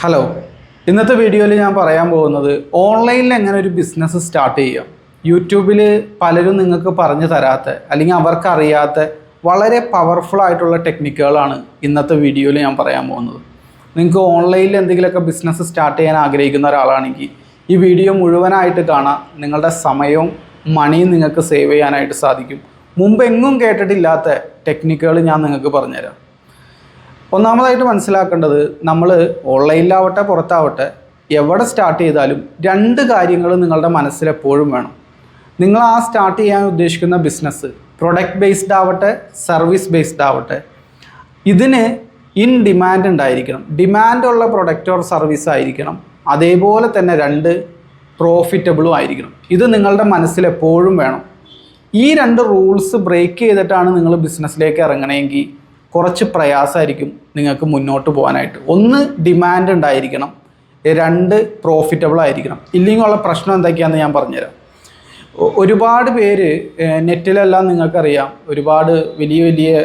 Hello ഇന്നത്തെ വീഡിയോയിൽ ഞാൻ പറയാൻ പോകുന്നത് ഓൺലൈനിൽ എങ്ങനെ ഒരു ബിസിനസ് സ്റ്റാർട്ട് ചെയ്യാം? യൂട്യൂബിൽ പലരും നിങ്ങൾക്ക് പറഞ്ഞു തരാത്ത അല്ലെങ്കിൽ അവർക്കറിയാത്ത വളരെ പവർഫുൾ ആയിട്ടുള്ള ടെക്നിക്കുകളാണ് ഇന്നത്തെ വീഡിയോയിൽ ഞാൻ പറയാൻ പോകുന്നത്. നിങ്ങൾക്ക് ഓൺലൈനിൽ എന്തെങ്കിലുമൊക്കെ ബിസിനസ് സ്റ്റാർട്ട് ചെയ്യാൻ ആഗ്രഹിക്കുന്ന ഒരാളാണെങ്കിൽ ഈ വീഡിയോ മുഴുവനായിട്ട് കാണാം നിങ്ങളുടെ സമയവും മണിയും നിങ്ങൾക്ക് സേവ് ചെയ്യാനായിട്ട് സാധിക്കും. മുമ്പ് എങ്ങും കേട്ടിട്ടില്ലാത്ത ടെക്നിക്കുകൾ ഞാൻ നിങ്ങൾക്ക് പറഞ്ഞുതരാം. ഒന്നാമതായിട്ട് മനസ്സിലാക്കേണ്ടത് നമ്മൾ ഓൺലൈനിലാവട്ടെ പുറത്താവട്ടെ എവിടെ സ്റ്റാർട്ട് ചെയ്താലും രണ്ട് കാര്യങ്ങൾ നിങ്ങളുടെ മനസ്സിൽ എപ്പോഴും വേണം. നിങ്ങൾ ആ സ്റ്റാർട്ട് ചെയ്യാൻ ഉദ്ദേശിക്കുന്ന ബിസിനസ് പ്രൊഡക്റ്റ് ബേസ്ഡ് ആവട്ടെ സർവീസ് ബേസ്ഡ് ആവട്ടെ ഇതിന് ഇൻ ഡിമാൻഡ് ഉണ്ടായിരിക്കണം. ഡിമാൻഡുള്ള പ്രൊഡക്റ്റ് ഓർ സർവീസ് ആയിരിക്കണം. അതേപോലെ തന്നെ രണ്ട് പ്രോഫിറ്റബിളും ആയിരിക്കണം. ഇത് നിങ്ങളുടെ മനസ്സിൽ എപ്പോഴും വേണം. ഈ രണ്ട് റൂൾസ് ബ്രേക്ക് ചെയ്തിട്ടാണ് നിങ്ങൾ ബിസിനസ്സിലേക്ക് ഇറങ്ങണമെങ്കിൽ കുറച്ച് പ്രയാസമായിരിക്കും നിങ്ങൾക്ക് മുന്നോട്ട് പോകാനായിട്ട്. ഒന്ന് ഡിമാൻഡ് ഉണ്ടായിരിക്കണം. രണ്ട് പ്രോഫിറ്റബിൾ ആയിരിക്കണം. ഇല്ലെങ്കിൽ ഉള്ള പ്രശ്നം എന്തൊക്കെയാണെന്ന് ഞാൻ പറഞ്ഞുതരാം. ഒരുപാട് പേര് നെറ്റിലെല്ലാം നിങ്ങൾക്കറിയാം. ഒരുപാട് വലിയ വലിയ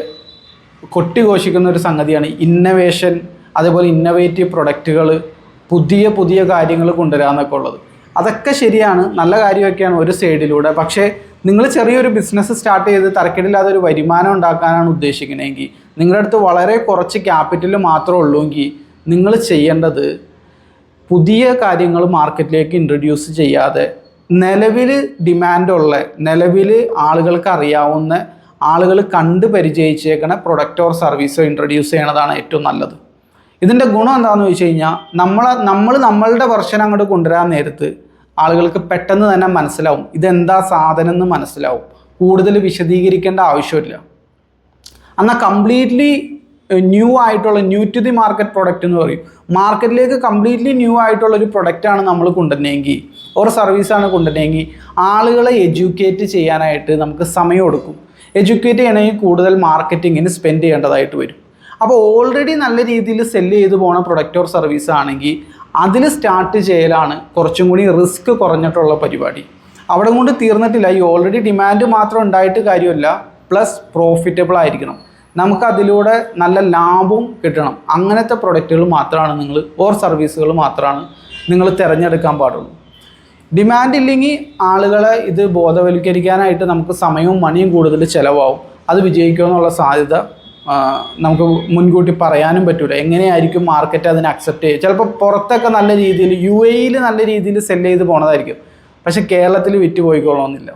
കൊട്ടിഘോഷിക്കുന്ന ഒരു സംഗതിയാണ് ഇന്നവേഷൻ അതേപോലെ ഇന്നവേറ്റീവ് പ്രൊഡക്റ്റുകൾ പുതിയ പുതിയ കാര്യങ്ങൾ കൊണ്ടുവരാമെന്നൊക്കെ ഉള്ളത്. അതൊക്കെ ശരിയാണ്. നല്ല കാര്യമൊക്കെയാണ് ഒരു സൈഡിലൂടെ പക്ഷേ നിങ്ങൾ ചെറിയൊരു ബിസിനസ് സ്റ്റാർട്ട് ചെയ്ത് തരക്കേടില്ലാതെ ഒരു വരുമാനം ഉണ്ടാക്കാനാണ് ഉദ്ദേശിക്കുന്നതെങ്കിൽ നിങ്ങളുടെ അടുത്ത് വളരെ കുറച്ച് ക്യാപിറ്റൽ മാത്രമേ ഉള്ളൂവെങ്കിൽ നിങ്ങൾ ചെയ്യേണ്ടത് പുതിയ കാര്യങ്ങൾ മാർക്കറ്റിലേക്ക് ഇൻട്രൊഡ്യൂസ് ചെയ്യാതെ നിലവിൽ ഡിമാൻഡുള്ള നിലവിൽ ആളുകൾക്ക് അറിയാവുന്ന ആളുകൾ കണ്ട് പരിചയിച്ചേക്കണ പ്രൊഡക്റ്റ് ഓർ സർവീസോ ഇൻട്രൊഡ്യൂസ് ചെയ്യണതാണ് ഏറ്റവും നല്ലത്. ഇതിന്റെ ഗുണം എന്താണെന്ന് വെച്ച് കഴിഞ്ഞാൽ നമ്മൾ നമ്മൾ നമ്മളുടെ വെർഷൻ അങ്ങോട്ട് കൊണ്ടുവരാൻ നേരത്ത് ആളുകൾക്ക് പെട്ടെന്ന് തന്നെ മനസ്സിലാവും. ഇതെന്താ സാധനം എന്ന് മനസ്സിലാവും. കൂടുതൽ വിശദീകരിക്കേണ്ട ആവശ്യമില്ല. എന്നാൽ കംപ്ലീറ്റ്ലി ന്യൂ ആയിട്ടുള്ള new to the market product എന്ന് പറയും. മാർക്കറ്റിലേക്ക് കംപ്ലീറ്റ്ലി ന്യൂ ആയിട്ടുള്ള ഒരു പ്രൊഡക്റ്റാണ് നമ്മൾ കൊണ്ടുവരുന്നതെങ്കിൽ ഒരു സർവീസാണ് കൊണ്ടുവരുന്നതെങ്കിൽ ആളുകളെ എഡ്യൂക്കേറ്റ് ചെയ്യാനായിട്ട് നമുക്ക് സമയം കൊടുക്കും എഡ്യൂക്കേറ്റ് ചെയ്യണമെങ്കിൽ കൂടുതൽ മാർക്കറ്റിങ്ങിന് സ്പെൻഡ് ചെയ്യേണ്ടതായിട്ട് വരും. അപ്പോൾ ഓൾറെഡി നല്ല രീതിയിൽ സെല്ല് ചെയ്തു പോണ പ്രൊഡക്റ്റ് ഓർ സർവീസ് ആണെങ്കിൽ അതിൽ സ്റ്റാർട്ട് ചെയ്യലാണ് കുറച്ചും കൂടി റിസ്ക് കുറഞ്ഞിട്ടുള്ള പരിപാടി. അവിടെ കൊണ്ട് തീർന്നിട്ടില്ല. ഈ ഓൾറെഡി ഡിമാൻഡ് മാത്രം ഉണ്ടായിട്ട് കാര്യമില്ല. പ്ലസ് പ്രോഫിറ്റബിൾ ആയിരിക്കണം. നമുക്കതിലൂടെ നല്ല ലാഭവും കിട്ടണം. അങ്ങനത്തെ പ്രൊഡക്റ്റുകൾ മാത്രമാണ് നിങ്ങൾ ഓർ സർവീസുകൾ മാത്രമാണ് നിങ്ങൾ തിരഞ്ഞെടുക്കാൻ പാടുള്ളൂ. ഡിമാൻഡ് ഇല്ലെങ്കിൽ ആളുകളെ ഇത് ബോധവൽക്കരിക്കാനായിട്ട് നമുക്ക് സമയവും മണിയും കൂടുതൽ ചിലവാകും അത് വിജയിക്കുമെന്നുള്ള സാധ്യത നമുക്ക് മുൻകൂട്ടി പറയാനും പറ്റൂല. എങ്ങനെയായിരിക്കും മാർക്കറ്റ് അതിനെ അക്സെപ്റ്റ് ചെയ്യുക? ചിലപ്പോൾ പുറത്തൊക്കെ നല്ല രീതിയിൽ യു എയിൽ നല്ല രീതിയിൽ സെല്ല് ചെയ്ത് പോണതായിരിക്കും. പക്ഷെ കേരളത്തിൽ വിറ്റ് പോയിക്കോളണമെന്നില്ല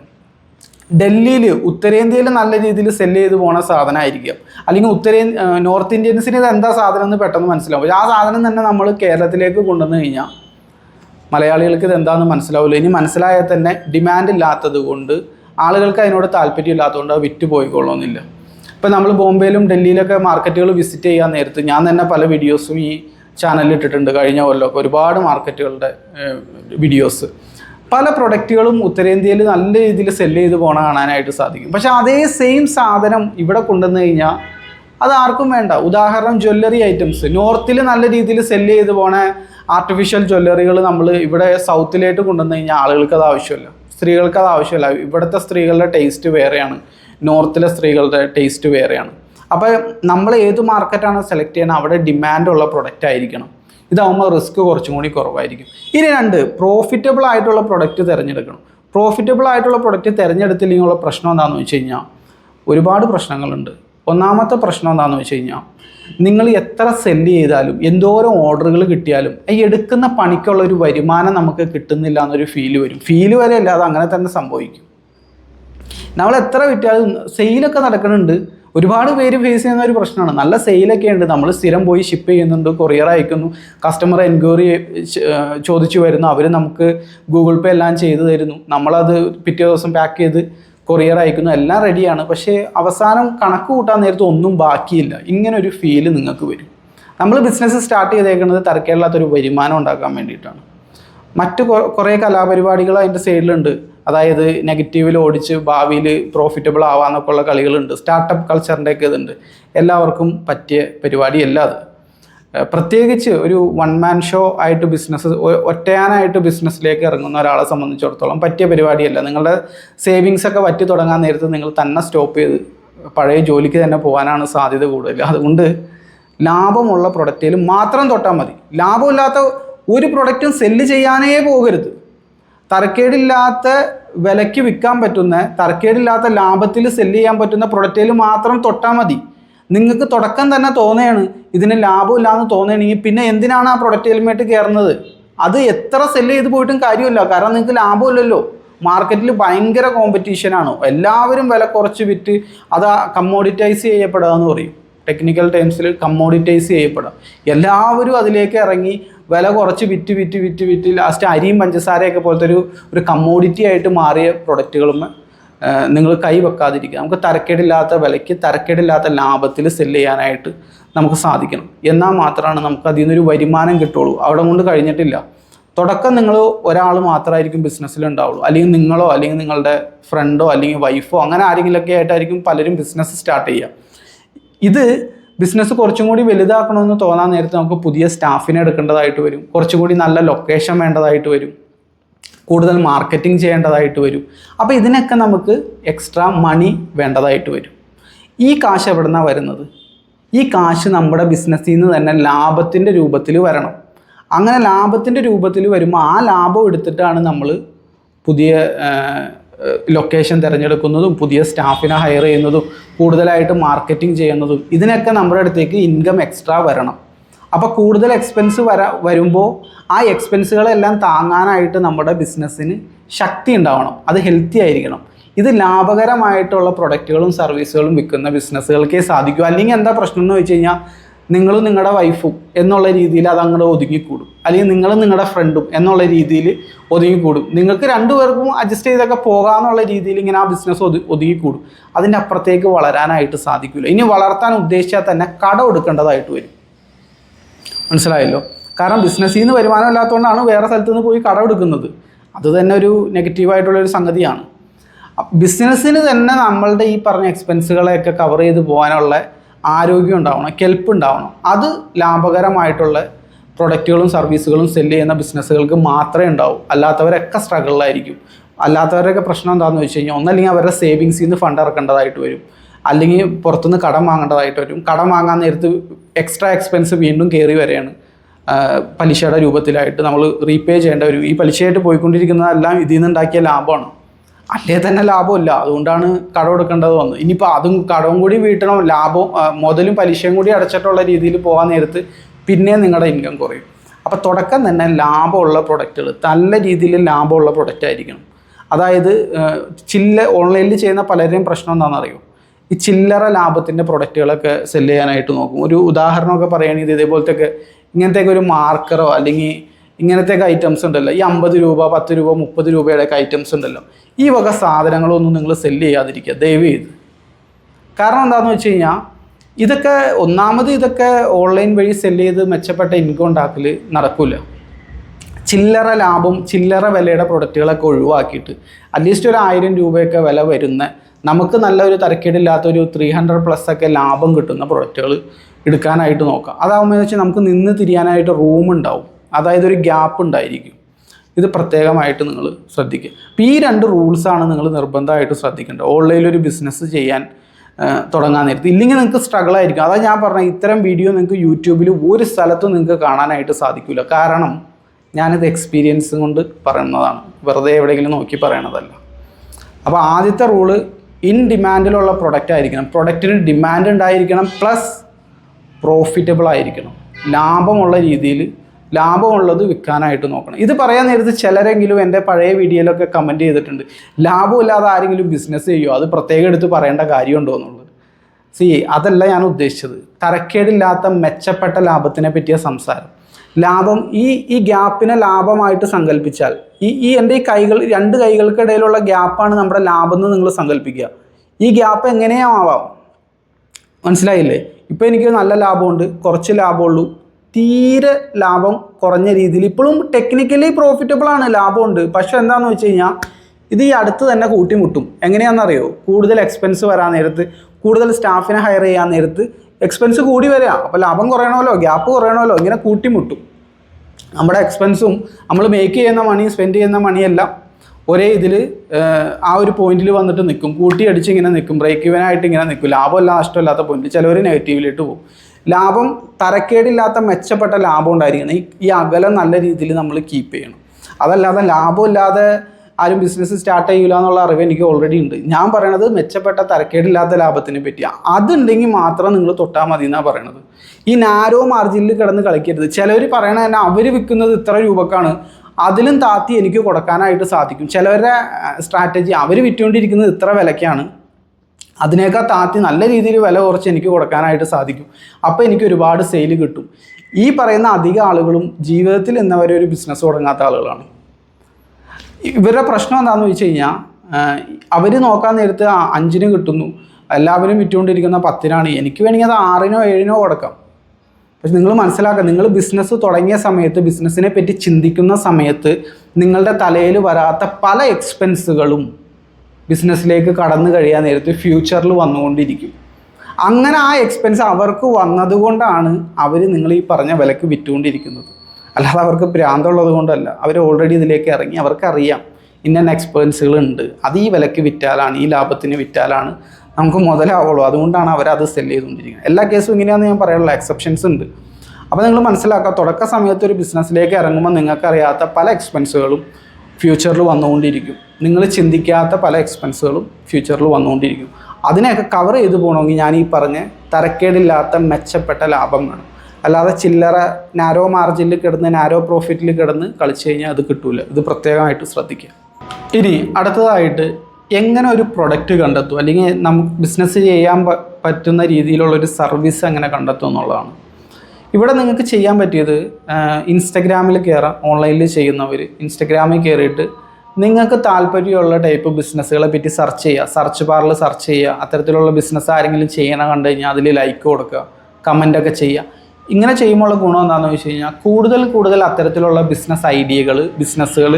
ഡൽഹിയിൽ ഉത്തരേന്ത്യയിൽ നല്ല രീതിയിൽ സെല്ല് ചെയ്ത് പോണ സാധനമായിരിക്കും. അല്ലെങ്കിൽ ഉത്തരേ നോർത്ത് ഇന്ത്യൻസിന് ഇത് എന്താ സാധനം എന്ന് പെട്ടെന്ന് മനസ്സിലാവും. ആ സാധനം തന്നെ നമ്മൾ കേരളത്തിലേക്ക് കൊണ്ടുവന്ന് കഴിഞ്ഞാൽ മലയാളികൾക്ക് ഇത് എന്താണെന്ന് മനസ്സിലാവില്ല. ഇനി മനസ്സിലായാൽ തന്നെ ഡിമാൻഡ് ഇല്ലാത്തത് കൊണ്ട് ആളുകൾക്ക് അതിനോട് താല്പര്യം ഇല്ലാത്തതുകൊണ്ട് വിറ്റ് പോയിക്കൊള്ളുന്നില്ല ഇപ്പം നമ്മൾ ബോംബെയിലും ഡൽഹിയിലൊക്കെ മാർക്കറ്റുകൾ വിസിറ്റ് ചെയ്യാൻ നേരത്ത്. ഞാൻ തന്നെ പല വീഡിയോസും ഈ ചാനലിൽ ഇട്ടിട്ടുണ്ട് കഴിഞ്ഞ കൊല്ലമൊക്കെ. ഒരുപാട് മാർക്കറ്റുകളുടെ വീഡിയോസ് പല പ്രൊഡക്റ്റുകളും ഉത്തരേന്ത്യയിൽ നല്ല രീതിയിൽ സെല്ല് ചെയ്ത് പോണ കാണാനായിട്ട് സാധിക്കും. പക്ഷേ അതേ സെയിം സാധനം ഇവിടെ കൊണ്ടുവന്നു കഴിഞ്ഞാൽ അത് ആർക്കും വേണ്ട. ഉദാഹരണം ജ്വല്ലറി ഐറ്റംസ് നോർത്തിൽ നല്ല രീതിയിൽ സെല്ല് ചെയ്ത് പോണ ആർട്ടിഫിഷ്യൽ ജ്വല്ലറികൾ നമ്മൾ ഇവിടെ സൗത്തിലേക്ക് കൊണ്ടുവന്നു കഴിഞ്ഞാൽ ആളുകൾക്ക് അത് ആവശ്യമില്ല. സ്ത്രീകൾക്ക് അത് ആവശ്യമില്ല. ഇവിടുത്തെ സ്ത്രീകളുടെ ടേസ്റ്റ് വേറെയാണ്. നോർത്തിലെ സ്ത്രീകളുടെ ടേസ്റ്റ് വേറെയാണ്. അപ്പോൾ നമ്മൾ ഏത് മാർക്കറ്റാണ് സെലക്ട് ചെയ്യണം അവിടെ ഡിമാൻഡുള്ള പ്രൊഡക്റ്റ് ആയിരിക്കണം. ഇതാവുമ്പോൾ റിസ്ക് കുറച്ചും കൂടി കുറവായിരിക്കും. ഇനി രണ്ട് പ്രോഫിറ്റബിൾ ആയിട്ടുള്ള പ്രൊഡക്റ്റ് തിരഞ്ഞെടുക്കണം. പ്രോഫിറ്റബിൾ ആയിട്ടുള്ള പ്രൊഡക്റ്റ് തിരഞ്ഞെടുത്തില്ലെങ്കിൽ ഉള്ള പ്രശ്നം എന്താണെന്ന് വെച്ച് കഴിഞ്ഞാൽ ഒരുപാട് പ്രശ്നങ്ങളുണ്ട്. ഒന്നാമത്തെ പ്രശ്നം എന്താണെന്ന് വെച്ച് കഴിഞ്ഞാൽ നിങ്ങൾ എത്ര സെല്ല് ചെയ്താലും എന്തോരം ഓർഡറുകൾ കിട്ടിയാലും ഈ എടുക്കുന്ന പണിക്കുള്ള ഒരു വരുമാനം നമുക്ക് കിട്ടുന്നില്ല എന്നൊരു ഫീൽ വരും. ഫീൽ വരെ അല്ലാതെ അങ്ങനെ തന്നെ സംഭവിക്കും. നമ്മൾ എത്ര വിറ്റാലും സെയിലൊക്കെ നടക്കുന്നുണ്ട് ഒരുപാട് പേര് ഫേസ് ചെയ്യുന്ന ഒരു പ്രശ്നമാണ്. നല്ല സെയിലൊക്കെ ഉണ്ട്. നമ്മൾ സ്ഥിരം പോയി ഷിപ്പ് ചെയ്യുന്നുണ്ട്. കൊറിയർ അയക്കുന്നു. കസ്റ്റമർ എൻക്വയറി ചോദിച്ചു വരുന്നു. അവർ നമുക്ക് ഗൂഗിൾ പേ എല്ലാം ചെയ്തു തരുന്നു. നമ്മളത് പിറ്റേ ദിവസം പാക്ക് ചെയ്ത് കൊറിയർ അയക്കുന്നു. എല്ലാം റെഡിയാണ് പക്ഷേ അവസാനം കണക്ക് കൂട്ടാൻ നേരത്ത് ഒന്നും ബാക്കിയില്ല. ഇങ്ങനൊരു ഫീൽ നിങ്ങൾക്ക് വരും. നമ്മൾ ബിസിനസ് സ്റ്റാർട്ട് ചെയ്തേക്കുന്നത് തരക്കേടില്ലാത്തൊരു വരുമാനം ഉണ്ടാക്കാൻ വേണ്ടിയിട്ടാണ്. മറ്റ് കുറേ കലാപരിപാടികൾ അതിന്റെ സൈഡിലുണ്ട് അതായത് നെഗറ്റീവിൽ ഓടിച്ച് ഭാവിയിൽ പ്രോഫിറ്റബിൾ ആവാന്നൊക്കെ ഉള്ള കളികളുണ്ട്. സ്റ്റാർട്ടപ്പ് കൾച്ചറിന്റെ ഒക്കെ ഇതുണ്ട്. എല്ലാവർക്കും പറ്റിയ പരിപാടിയല്ല അത്. പ്രത്യേകിച്ച് ഒരു വൺ മാൻ ഷോ ആയിട്ട് ബിസിനസ് ഒറ്റയാനായിട്ട് ബിസിനസ്സിലേക്ക് ഇറങ്ങുന്ന ഒരാളെ സംബന്ധിച്ചിടത്തോളം പറ്റിയ പരിപാടിയല്ല. നിങ്ങളുടെ സേവിങ്സ് ഒക്കെ വറ്റി തുടങ്ങാൻ നേരത്ത് നിങ്ങൾ തന്നെ സ്റ്റോപ്പ് ചെയ്ത് പഴയ ജോലിക്ക് തന്നെ പോകാനാണ് സാധ്യത കൂടുതൽ. അതുകൊണ്ട് ലാഭമുള്ള പ്രൊഡക്റ്റിൽ മാത്രം തൊട്ടാൽ മതി. ലാഭമില്ലാത്ത ഒരു പ്രൊഡക്റ്റും സെല്ല് ചെയ്യാനേ പോകരുത്. തരക്കേടില്ലാത്ത വിലയ്ക്ക് വിൽക്കാൻ പറ്റുന്ന തർക്കേടില്ലാത്ത ലാഭത്തിൽ സെല്ല് ചെയ്യാൻ പറ്റുന്ന പ്രൊഡക്റ്റിൽ മാത്രം തൊട്ടാൽ മതി. നിങ്ങൾക്ക് തുടക്കം തന്നെ തോന്നുകയാണ് ഇതിന് ലാഭമില്ലാന്ന് തോന്നുകയാണെങ്കിൽ പിന്നെ എന്തിനാണ് ആ പ്രൊഡക്റ്റ് ഹെൽമേറ്റ് കയറുന്നത്? അത് എത്ര സെല്ല് ചെയ്ത് പോയിട്ടും കാര്യമില്ല. കാരണം നിങ്ങൾക്ക് ലാഭമില്ലല്ലോ മാർക്കറ്റിൽ ഭയങ്കര കോമ്പറ്റീഷനാണ് എല്ലാവരും വില കുറച്ച് വിറ്റ് അത് കമ്മോഡിറ്റൈസ് ചെയ്യപ്പെടുക എന്ന് പറയും. ടെക്നിക്കൽ ടേംസിൽ കമ്മോഡിറ്റൈസ് ചെയ്യപ്പെടുക. എല്ലാവരും അതിലേക്ക് ഇറങ്ങി വില കുറച്ച് വിറ്റ് വിറ്റ് വിറ്റ് വിറ്റ്. ലാസ്റ്റ് അരിയും പഞ്ചസാരയൊക്കെ പോലത്തെ ഒരു ഒരു കമ്മോഡിറ്റി ആയിട്ട് മാറിയ പ്രൊഡക്റ്റുകളും നിങ്ങൾ കൈ വെക്കാതിരിക്കുക. നമുക്ക് തരക്കേടില്ലാത്ത വിലയ്ക്ക് തരക്കേടില്ലാത്ത ലാഭത്തിൽ സെല്ല് ചെയ്യാനായിട്ട് നമുക്ക് സാധിക്കണം. എന്നാൽ മാത്രമാണ് നമുക്ക് അതിൽ നിന്നൊരു വരുമാനം കിട്ടുള്ളൂ അവിടെ കൊണ്ട് കഴിഞ്ഞിട്ടില്ല. തുടക്കം നിങ്ങൾ ഒരാൾ മാത്രമായിരിക്കും ബിസിനസ്സിൽ ഉണ്ടാവുള്ളൂ. അല്ലെങ്കിൽ നിങ്ങളോ അല്ലെങ്കിൽ നിങ്ങളുടെ ഫ്രണ്ടോ അല്ലെങ്കിൽ വൈഫോ അങ്ങനെ ആരെങ്കിലുമൊക്കെ ആയിട്ടായിരിക്കും പലരും ബിസിനസ് സ്റ്റാർട്ട് ചെയ്യുക. ഇത് ബിസിനസ് കുറച്ചും കൂടി വലുതാക്കണമെന്ന് തോന്നാൻ നേരത്ത് നമുക്ക് പുതിയ സ്റ്റാഫിനെ എടുക്കേണ്ടതായിട്ട് വരും. കുറച്ചും കൂടി നല്ല ലൊക്കേഷൻ വേണ്ടതായിട്ട് വരും. കൂടുതൽ മാർക്കറ്റിംഗ് ചെയ്യേണ്ടതായിട്ട് വരും. അപ്പോൾ ഇതിനൊക്കെ നമുക്ക് എക്സ്ട്രാ മണി വേണ്ടതായിട്ട് വരും. ഈ കാശ് എവിടെ നിന്നാണ് വരുന്നത്? ഈ കാശ് നമ്മുടെ ബിസിനസ്സിൽ നിന്ന് തന്നെ ലാഭത്തിന്റെ രൂപത്തിൽ വരണം. അങ്ങനെ ലാഭത്തിന്റെ രൂപത്തിൽ വരുമ്പോൾ ആ ലാഭം എടുത്തിട്ടാണ് നമ്മൾ പുതിയ ലൊക്കേഷൻ തിരഞ്ഞെടുക്കുന്നതും പുതിയ സ്റ്റാഫിനെ ഹയർ ചെയ്യുന്നതും കൂടുതലായിട്ട് മാർക്കറ്റിംഗ് ചെയ്യുന്നതും ഇതിനൊക്കെ നമ്മുടെ അടുത്തേക്ക് ഇൻകം എക്സ്ട്രാ വരണം. അപ്പോൾ കൂടുതൽ എക്സ്പെൻസ് വര വരുമ്പോൾ ആ എക്സ്പെൻസുകളെല്ലാം താങ്ങാനായിട്ട് നമ്മുടെ ബിസിനസ്സിന് ശക്തി ഉണ്ടാവണം. അത് ഹെൽത്തി ആയിരിക്കണം. ഇത് ലാഭകരമായിട്ടുള്ള പ്രൊഡക്റ്റുകളും സർവീസുകളും വിൽക്കുന്ന ബിസിനസ്സുകൾക്കേ സാധിക്കൂ. അല്ലെങ്കിൽ എന്താ പ്രശ്നം എന്ന് വെച്ച് കഴിഞ്ഞാൽ നിങ്ങളും നിങ്ങളുടെ വൈഫും എന്നുള്ള രീതിയിൽ അത് അങ്ങോട്ട് ഒതുങ്ങിക്കൂടും. അല്ലെങ്കിൽ നിങ്ങളും നിങ്ങളുടെ ഫ്രണ്ടും എന്നുള്ള രീതിയിൽ ഒതുങ്ങിക്കൂടും. നിങ്ങൾക്ക് രണ്ടുപേർക്കും അഡ്ജസ്റ്റ് ചെയ്തൊക്കെ പോകാമെന്നുള്ള രീതിയിൽ ഇങ്ങനെ ആ ബിസിനസ് ഒതു ഒതുങ്ങിക്കൂടും. അതിന്റെ അപ്പുറത്തേക്ക് വളരാനായിട്ട് സാധിക്കില്ല ഇനി വളർത്താൻ ഉദ്ദേശിച്ചാൽ തന്നെ കടം എടുക്കേണ്ടതായിട്ട് വരും. മനസ്സിലായല്ലോ? കാരണം ബിസിനസ്സിൽ നിന്ന് വരുമാനം ഇല്ലാത്തതുകൊണ്ടാണ് വേറെ സ്ഥലത്ത് നിന്ന് പോയി കടം എടുക്കുന്നത്. അത് തന്നെ ഒരു നെഗറ്റീവായിട്ടുള്ളൊരു സംഗതിയാണ്. ബിസിനസ്സിന് തന്നെ നമ്മളുടെ ഈ പറഞ്ഞ എക്സ്പെൻസുകളെയൊക്കെ കവർ ചെയ്ത് പോകാനുള്ള ആരോഗ്യം ഉണ്ടാവണം കെൽപ്പ് ഉണ്ടാവണം. അത് ലാഭകരമായിട്ടുള്ള പ്രൊഡക്റ്റുകളും സർവീസുകളും സെല്ല് ചെയ്യുന്ന ബിസിനസ്സുകൾക്ക് മാത്രമേ ഉണ്ടാവൂ. അല്ലാത്തവരൊക്കെ സ്ട്രഗിളിലായിരിക്കും. അല്ലാത്തവരൊക്കെ പ്രശ്നം എന്താണെന്ന് വെച്ച് കഴിഞ്ഞാൽ ഒന്നല്ലെങ്കിൽ അവരുടെ സേവിങ്സിൽ നിന്ന് ഫണ്ട് ഇറക്കേണ്ടതായിട്ട് വരും. അല്ലെങ്കിൽ പുറത്തുനിന്ന് കടം വാങ്ങേണ്ടതായിട്ട് വരും. കടം വാങ്ങാൻ നേരത്ത് എക്സ്ട്രാ എക്സ്പെൻസ് വീണ്ടും കയറി വരെയാണ് പലിശയുടെ രൂപത്തിലായിട്ട് നമ്മൾ റീപേ ചെയ്യേണ്ട വരും. ഈ പലിശയായിട്ട് പോയിക്കൊണ്ടിരിക്കുന്നതെല്ലാം ഇതിൽ നിന്നുണ്ടാക്കിയ ലാഭമാണ്. അല്ലേ തന്നെ ലാഭമില്ല. അതുകൊണ്ടാണ് കടം എടുക്കേണ്ടത് വന്നു ഇനിയിപ്പോൾ അതും കടവും കൂടി വീട്ടണം ലാഭം ആ, മുതലും പലിശയും കൂടി അടച്ചിട്ടുള്ള രീതിയിൽ പോകാൻ നേരത്ത് പിന്നെ നിങ്ങളുടെ ഇൻകം കുറയും. അപ്പോൾ തുടക്കം തന്നെ ലാഭമുള്ള പ്രൊഡക്റ്റുകൾ നല്ല രീതിയിൽ ലാഭമുള്ള പ്രൊഡക്റ്റ് ആയിരിക്കണം. അതായത് ചില്ല ഓൺലൈനിൽ ചെയ്യുന്ന പലരുടെയും പ്രശ്നം എന്താണെന്നറിയോ? ഈ ചില്ലറ ലാഭത്തിന്റെ പ്രൊഡക്റ്റുകളൊക്കെ സെൽ ചെയ്യാനായിട്ട് നോക്കും. ഒരു ഉദാഹരണമൊക്കെ പറയുകയാണെങ്കിൽ ഇതേപോലത്തെ ഇങ്ങനത്തെയൊക്കെ ഒരു മാർക്കറോ അല്ലെങ്കിൽ ഇങ്ങനത്തെയൊക്കെ ഐറ്റംസ് ഉണ്ടല്ലോ. ഈ അമ്പത് രൂപ പത്ത് രൂപ മുപ്പത് രൂപയുടെയൊക്കെ ഐറ്റംസ് ഉണ്ടല്ലോ. ഈ വക സാധനങ്ങളൊന്നും നിങ്ങൾ സെല്ല് ചെയ്യാതിരിക്കുക. ദയവ് ചെയ്ത്. കാരണം എന്താണെന്ന് വെച്ച് കഴിഞ്ഞാൽ ഇതൊക്കെ ഒന്നാമത് ഇതൊക്കെ ഓൺലൈൻ വഴി സെല്ല് ചെയ്ത് മെച്ചപ്പെട്ട ഇൻകം ഉണ്ടാക്കൽ നടക്കില്ല ചില്ലറ ലാഭം ചില്ലറ വിലയുടെ പ്രൊഡക്റ്റുകളൊക്കെ ഒഴിവാക്കിയിട്ട് അറ്റ്ലീസ്റ്റ് ഒരു ആയിരം രൂപയൊക്കെ വില വരുന്ന നമുക്ക് നല്ലൊരു തരക്കേടില്ലാത്ത ഒരു ത്രീ ഹൺഡ്രഡ് പ്ലസ് ഒക്കെ ലാഭം കിട്ടുന്ന പ്രൊഡക്റ്റുകൾ എടുക്കാനായിട്ട് നോക്കാം. അതാകുമ്പോൾ വെച്ചാൽ നമുക്ക് നിന്ന് തിരിയാനായിട്ട് റൂം ഉണ്ടാവും. അതായത് ഒരു ഗ്യാപ്പ് ഉണ്ടായിരിക്കും. ഇത് പ്രത്യേകമായിട്ട് നിങ്ങൾ ശ്രദ്ധിക്കുക. അപ്പോൾ ഈ രണ്ട് റൂൾസാണ് നിങ്ങൾ നിർബന്ധമായിട്ട് ശ്രദ്ധിക്കേണ്ടത്. ഓൺലൈനിൽ ഒരു ബിസിനസ് ചെയ്യാൻ തുടങ്ങാൻ നേരത്ത്. ഇല്ലെങ്കിൽ നിങ്ങൾക്ക് സ്ട്രഗിൾ ആയിരിക്കും. അതായത് ഞാൻ പറഞ്ഞ ഇത്തരം വീഡിയോ നിങ്ങൾക്ക് യൂട്യൂബിൽ ഒരു സ്ഥലത്തും നിങ്ങൾക്ക് കാണാനായിട്ട് സാധിക്കില്ല കാരണം ഞാനിത് എക്സ്പീരിയൻസ് കൊണ്ട് പറയുന്നതാണ്. വെറുതെ എവിടെയെങ്കിലും നോക്കി പറയണതല്ല. അപ്പോൾ ആദ്യത്തെ റൂൾ ഇൻ ഡിമാൻഡിലുള്ള പ്രൊഡക്റ്റ് ആയിരിക്കണം. പ്രൊഡക്റ്റിന് ഡിമാൻഡ് ഉണ്ടായിരിക്കണം പ്ലസ് പ്രോഫിറ്റബിൾ ആയിരിക്കണം. ലാഭമുള്ള രീതിയിൽ ലാഭമുള്ളത് വിൽക്കാനായിട്ട് നോക്കണം. ഇത് പറയാൻ നേരത്ത് ചിലരെങ്കിലും എന്റെ പഴയ വീഡിയോയിലൊക്കെ കമന്റ് ചെയ്തിട്ടുണ്ട്. ലാഭമില്ലാതെ ആരെങ്കിലും ബിസിനസ് ചെയ്യുമോ അത് പ്രത്യേകം എടുത്ത് പറയേണ്ട കാര്യമുണ്ടോ എന്നുള്ളത്? സി അതല്ല ഞാൻ ഉദ്ദേശിച്ചത്. തരക്കേടില്ലാത്ത മെച്ചപ്പെട്ട ലാഭത്തിനെ പറ്റിയ സംസാരം. ലാഭം ഈ ഈ ഗ്യാപ്പിനെ ലാഭമായിട്ട് സങ്കല്പിച്ചാൽ ഈ ഈ എന്റെ ഈ കൈകൾ രണ്ട് കൈകൾക്കിടയിലുള്ള ഗ്യാപ്പാണ് നമ്മുടെ ലാഭം എന്ന് നിങ്ങൾ സങ്കല്പിക്കുക ഈ ഗ്യാപ്പ് എങ്ങനെയാവാം? മനസ്സിലായില്ലേ? ഇപ്പോൾ എനിക്ക് നല്ല ലാഭമുണ്ട് കുറച്ച് ലാഭമുള്ളൂ തീരെ ലാഭം കുറഞ്ഞ രീതിയിൽ. ഇപ്പോഴും ടെക്നിക്കലി പ്രോഫിറ്റബിൾ ആണ് ലാഭമുണ്ട്. പക്ഷെ എന്താണെന്ന് വെച്ച് കഴിഞ്ഞാൽ ഇത് ഈ അടുത്ത് തന്നെ കൂട്ടിമുട്ടും. എങ്ങനെയാണെന്നറിയോ? കൂടുതൽ എക്സ്പെൻസ് വരാൻ നേരത്ത് കൂടുതൽ സ്റ്റാഫിനെ ഹയർ ചെയ്യാൻ നേരത്ത് എക്സ്പെൻസ് കൂടി വരിക. അപ്പോൾ ലാഭം കുറയണമല്ലോ ഗ്യാപ്പ് കുറയണമല്ലോ ഇങ്ങനെ കൂട്ടിമുട്ടും. നമ്മുടെ എക്സ്പെൻസും നമ്മൾ മേക്ക് ചെയ്യുന്ന മണി സ്പെൻഡ് ചെയ്യുന്ന മണിയെല്ലാം ഒരേ ഇതിൽ ആ ഒരു പോയിന്റിൽ വന്നിട്ട് നിൽക്കും. കൂട്ടി അടിച്ച് ഇങ്ങനെ നിൽക്കും. ബ്രേക്ക് ഇവനായിട്ട് ഇങ്ങനെ നിൽക്കും. ലാഭമല്ല നഷ്ടമില്ലാത്ത പോയിന്റ് ചിലവർ നെഗറ്റീവിലിട്ട് പോകും. ലാഭം തരക്കേടില്ലാത്ത മെച്ചപ്പെട്ട ലാഭം ഉണ്ടായിരിക്കണം. ഈ ഈ അകലം നല്ല രീതിയിൽ നമ്മൾ കീപ്പ് ചെയ്യണം. അതല്ലാതെ ലാഭമില്ലാതെ ആരും ബിസിനസ് സ്റ്റാർട്ട് ചെയ്യില്ല എന്നുള്ള അറിവ് എനിക്ക് ഓൾറെഡി ഉണ്ട്. ഞാൻ പറയണത് മെച്ചപ്പെട്ട തരക്കേടില്ലാത്ത ലാഭത്തിനെ പറ്റിയാണ് അതുണ്ടെങ്കിൽ മാത്രം നിങ്ങൾ തൊട്ടാൽ മതി എന്നാണ് പറയണത്. ഈ നാരോ മാർജിനിൽ കിടന്ന് കളിക്കരുത്. ചിലവർ പറയണ തന്നെ അവർ വിൽക്കുന്നത് ഇത്ര രൂപക്കാണ്. അതിലും താത്തി എനിക്ക് കൊടുക്കാനായിട്ട് സാധിക്കും. ചിലവരുടെ സ്ട്രാറ്റജി അവർ വിറ്റുകൊണ്ടിരിക്കുന്നത് ഇത്ര വിലയ്ക്കാണ്. അതിനേക്കാൾ താത്തി നല്ല രീതിയിൽ വില കുറച്ച് എനിക്ക് കൊടുക്കാനായിട്ട് സാധിക്കും. അപ്പോൾ എനിക്ക് ഒരുപാട് സെയിൽ കിട്ടും. ഈ പറയുന്ന അധിക ആളുകളും ജീവിതത്തിൽ ഇന്നവരെ ഒരു ബിസിനസ് തുടങ്ങാത്ത ആളുകളാണ്. ഇവരുടെ പ്രശ്നം എന്താണെന്ന് വെച്ച് കഴിഞ്ഞാൽ അവർ നോക്കാൻ നേരത്ത് അഞ്ചിന് കിട്ടുന്നു. എല്ലാവരും വിറ്റുകൊണ്ടിരിക്കുന്ന പത്തിനാണ്. എനിക്ക് വേണമെങ്കിൽ അത് ആറിനോ ഏഴിനോ കൊടുക്കാം. പക്ഷെ നിങ്ങൾ മനസ്സിലാക്കുക നിങ്ങൾ ബിസിനസ് തുടങ്ങിയ സമയത്ത് ബിസിനസ്സിനെ പറ്റി ചിന്തിക്കുന്ന സമയത്ത് നിങ്ങളുടെ തലയിൽ വരാത്ത പല എക്സ്പെൻസുകളും ബിസിനസ്സിലേക്ക് കടന്നു കഴിയാൻ നേരത്ത് ഫ്യൂച്ചറിൽ വന്നുകൊണ്ടിരിക്കും. അങ്ങനെ ആ എക്സ്പെൻസ് അവർക്ക് വന്നതുകൊണ്ടാണ് അവർ നിങ്ങൾ ഈ പറഞ്ഞ വിലക്ക് വിറ്റുകൊണ്ടിരിക്കുന്നത്. അല്ലാതെ അവർക്ക് ഭ്രാന്തമുള്ളത് കൊണ്ടല്ല. അവർ ഓൾറെഡി ഇതിലേക്ക് ഇറങ്ങി. അവർക്കറിയാം ഇന്ന എക്സ്പെൻസുകൾ ഉണ്ട് അത് ഈ വിലക്ക് വിറ്റാലാണ് ഈ ലാഭത്തിന് വിറ്റാലാണ് നമുക്ക് മുതലാവുള്ളൂ. അതുകൊണ്ടാണ് അവരത് സെൽ ചെയ്തുകൊണ്ടിരിക്കുന്നത്. എല്ലാ കേസും ഇങ്ങനെയാണെന്ന് ഞാൻ പറയാനുള്ള എക്സെപ്ഷൻസ് ഉണ്ട്. അപ്പോൾ നിങ്ങൾ മനസ്സിലാക്കുക തുടക്ക സമയത്ത് ഒരു ബിസിനസ്സിലേക്ക് ഇറങ്ങുമ്പോൾ നിങ്ങൾക്കറിയാത്ത പല എക്സ്പെൻസുകളും ഫ്യൂച്ചറിൽ വന്നുകൊണ്ടിരിക്കും. നിങ്ങൾ ചിന്തിക്കാത്ത പല എക്സ്പെൻസുകളും ഫ്യൂച്ചറിൽ വന്നുകൊണ്ടിരിക്കും. അതിനെയൊക്കെ കവർ ചെയ്ത് പോകണമെങ്കിൽ ഞാൻ ഈ പറഞ്ഞ തരക്കേടില്ലാത്ത മെച്ചപ്പെട്ട ലാഭം വേണം. അല്ലാതെ ചില്ലറ നാരോ മാർജിനിൽ കിടന്ന് നാരോ പ്രോഫിറ്റിൽ കിടന്ന് കളിച്ചു കഴിഞ്ഞാൽ അത് കിട്ടൂല. ഇത് പ്രത്യേകമായിട്ട് ശ്രദ്ധിക്കുക. ഇനി അടുത്തതായിട്ട് എങ്ങനെ ഒരു പ്രൊഡക്റ്റ് കണ്ടെത്തും? അല്ലെങ്കിൽ നമുക്ക് ബിസിനസ് ചെയ്യാൻ പറ്റുന്ന രീതിയിലുള്ള ഒരു സർവീസ് എങ്ങനെ കണ്ടെത്തും എന്നുള്ളതാണ്. ഇവിടെ നിങ്ങൾക്ക് ചെയ്യാൻ പറ്റിയത് ഇൻസ്റ്റഗ്രാമിൽ കയറാം ഓൺലൈനിൽ ചെയ്യുന്നവർ ഇൻസ്റ്റഗ്രാമിൽ കയറിയിട്ട് നിങ്ങൾക്ക് താല്പര്യമുള്ള ടൈപ്പ് ബിസിനസ്സുകളെ പറ്റി സെർച്ച് ചെയ്യുക സെർച്ച് ബാറിൽ സെർച്ച് ചെയ്യുക അത്തരത്തിലുള്ള ബിസിനസ് ആരെങ്കിലും ചെയ്യണം കണ്ടു കഴിഞ്ഞാൽ അതിൽ ലൈക്ക് കൊടുക്കുക. കമന്റൊക്കെ ചെയ്യുക ഇങ്ങനെ ചെയ്യുമ്പോൾ ഗുണം എന്താണെന്ന് വെച്ച് കഴിഞ്ഞാൽ കൂടുതൽ കൂടുതൽ അത്തരത്തിലുള്ള ബിസിനസ് ഐഡിയകൾ ബിസിനസ്സുകൾ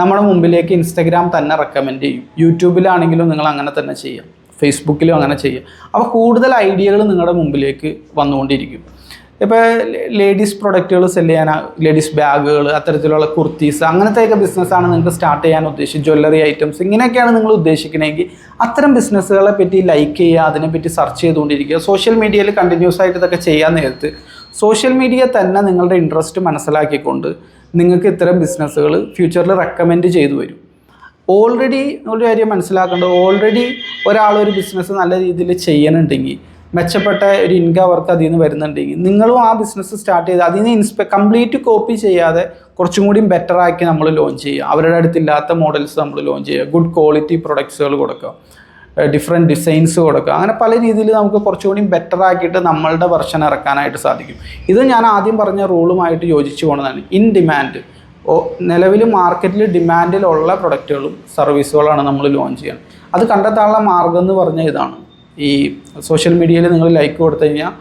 നമ്മുടെ മുമ്പിലേക്ക് ഇൻസ്റ്റഗ്രാം തന്നെ റെക്കമെൻഡ് ചെയ്യും. യൂട്യൂബിലാണെങ്കിലും നിങ്ങൾ അങ്ങനെ തന്നെ ചെയ്യാം. ഫേസ്ബുക്കിലും അങ്ങനെ ചെയ്യാം. അപ്പോൾ കൂടുതൽ ഐഡിയകൾ നിങ്ങളുടെ മുമ്പിലേക്ക് വന്നുകൊണ്ടിരിക്കും. ഇപ്പോൾ ലേഡീസ് പ്രൊഡക്റ്റുകൾ സെൽ ചെയ്യാൻ ലേഡീസ് ബാഗുകൾ അത്തരത്തിലുള്ള കുർത്തീസ് അങ്ങനത്തെയൊക്കെ ബിസിനസ്സാണ് നിങ്ങൾക്ക് സ്റ്റാർട്ട് ചെയ്യാൻ ഉദ്ദേശിച്ചത്. ജ്വല്ലറി ഐറ്റംസ് ഇങ്ങനെയൊക്കെയാണ് നിങ്ങൾ ഉദ്ദേശിക്കണമെങ്കിൽ അത്തരം ബിസിനസ്സുകളെ പറ്റി ലൈക്ക് ചെയ്യുക അതിനെപ്പറ്റി സെർച്ച് ചെയ്തുകൊണ്ടിരിക്കുക. സോഷ്യൽ മീഡിയയിൽ കണ്ടിന്യൂസ് ആയിട്ട് ഇതൊക്കെ ചെയ്യാൻ നേരത്ത് സോഷ്യൽ മീഡിയ തന്നെ നിങ്ങളുടെ ഇൻട്രസ്റ്റ് മനസ്സിലാക്കിക്കൊണ്ട് നിങ്ങൾക്ക് ഇത്തരം ബിസിനസ്സുകൾ ഫ്യൂച്ചറിൽ റെക്കമെൻഡ് ചെയ്തു വരും. ഓൾറെഡി ഒരു കാര്യം മനസ്സിലാക്കേണ്ടത് ഓൾറെഡി ഒരാളൊരു ഒരു ബിസിനസ് നല്ല രീതിയിൽ ചെയ്യണുണ്ടെങ്കിൽ മെച്ചപ്പെട്ട ഒരു ഇൻകം അവർക്ക് അതിൽ നിന്ന് വരുന്നുണ്ടെങ്കിൽ നിങ്ങളും ആ ബിസിനസ് സ്റ്റാർട്ട് ചെയ്ത് അതിൽ നിന്ന് ഇൻസ്പെ കംപ്ലീറ്റ് കോപ്പി ചെയ്യാതെ കുറച്ചും കൂടി ബെറ്റർ ആക്കി നമ്മൾ ലോഞ്ച് ചെയ്യുക. അവരുടെ അടുത്തില്ലാത്ത മോഡൽസ് നമ്മൾ ലോഞ്ച് ചെയ്യുക. ഗുഡ് ക്വാളിറ്റി പ്രൊഡക്ട്സുകൾ കൊടുക്കുക. ഡിഫറെന്റ് ഡിസൈൻസ് കൊടുക്കുക. അങ്ങനെ പല രീതിയിൽ നമുക്ക് കുറച്ചുകൂടി ബെറ്റർ ആക്കിയിട്ട് നമ്മളുടെ വെർഷൻ ഇറക്കാനായിട്ട് സാധിക്കും. ഇത് ഞാൻ ആദ്യം പറഞ്ഞ റൂളുമായിട്ട് യോജിച്ചു പോകുന്നതാണ് ഇൻ ഡിമാൻഡ് ഓ നിലവിൽ മാർക്കറ്റിൽ ഡിമാൻഡിലുള്ള പ്രൊഡക്റ്റുകളും സർവീസുകളാണ് നമ്മൾ ലോഞ്ച് ചെയ്യുന്നത് അത് കണ്ടെത്താനുള്ള മാർഗം എന്ന് പറഞ്ഞാൽ ഇതാണ്. ഈ സോഷ്യൽ മീഡിയയിൽ നിങ്ങൾ ലൈക്ക് കൊടുത്തു കഴിഞ്ഞാൽ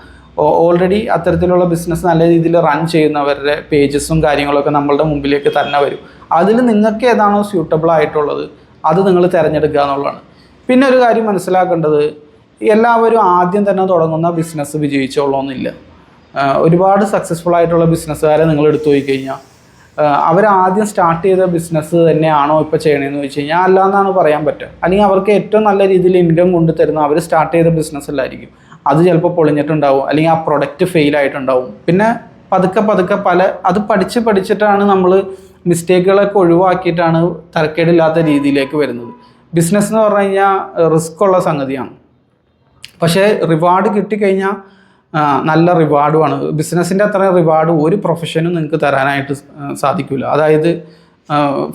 ഓൾറെഡി അത്തരത്തിലുള്ള ബിസിനസ് നല്ല രീതിയിൽ റൺ ചെയ്യുന്നവരുടെ പേജസും കാര്യങ്ങളൊക്കെ നമ്മളുടെ മുമ്പിലേക്ക് തന്നെ വരും. അതിൽ നിങ്ങൾക്ക് ഏതാണോ സ്യൂട്ടബിൾ ആയിട്ടുള്ളത് അത് നിങ്ങൾ തിരഞ്ഞെടുക്കുക എന്നുള്ളതാണ്. പിന്നെ ഒരു കാര്യം മനസ്സിലാക്കേണ്ടത് എല്ലാവരും ആദ്യം തന്നെ തുടങ്ങുന്ന ബിസിനസ് വിജയിച്ചോളണമെന്നില്ല ഒരുപാട് സക്സസ്ഫുൾ ആയിട്ടുള്ള ബിസിനസ്സുകാരെ നിങ്ങൾ എടുത്തു പോയി കഴിഞ്ഞാൽ അവർ ആദ്യം സ്റ്റാർട്ട് ചെയ്ത ബിസിനസ് തന്നെയാണോ ഇപ്പോൾ ചെയ്യണമെന്ന് വെച്ച് കഴിഞ്ഞാൽ അല്ല എന്നാണ് പറയാൻ പറ്റുക. അല്ലെങ്കിൽ അവർക്ക് ഏറ്റവും നല്ല രീതിയിൽ ഇൻകം കൊണ്ട് തരുന്ന അവർ സ്റ്റാർട്ട് ചെയ്ത ബിസിനസ് അല്ലായിരിക്കും. അത് ചിലപ്പോൾ പൊളിഞ്ഞിട്ടുണ്ടാവും. അല്ലെങ്കിൽ ആ പ്രൊഡക്റ്റ് ഫെയിൽ ആയിട്ടുണ്ടാവും. പിന്നെ പതുക്കെ പതുക്കെ പല അത് പഠിച്ച് പഠിച്ചിട്ടാണ് നമ്മൾ മിസ്റ്റേക്കുകളൊക്കെ ഒഴിവാക്കിയിട്ടാണ് തരക്കേടില്ലാത്ത രീതിയിലേക്ക് വരുന്നത്. ബിസിനസ് എന്ന് പറഞ്ഞു കഴിഞ്ഞാൽ റിസ്ക് ഉള്ള സംഗതിയാണ്. പക്ഷേ റിവാർഡ് കിട്ടിക്കഴിഞ്ഞാൽ നല്ല റിവാർഡുമാണ്. ബിസിനസ്സിന്റെ അത്ര റിവാർഡ് ഒരു പ്രൊഫഷനും നിങ്ങൾക്ക് തരാനായിട്ട് സാധിക്കില്ല അതായത്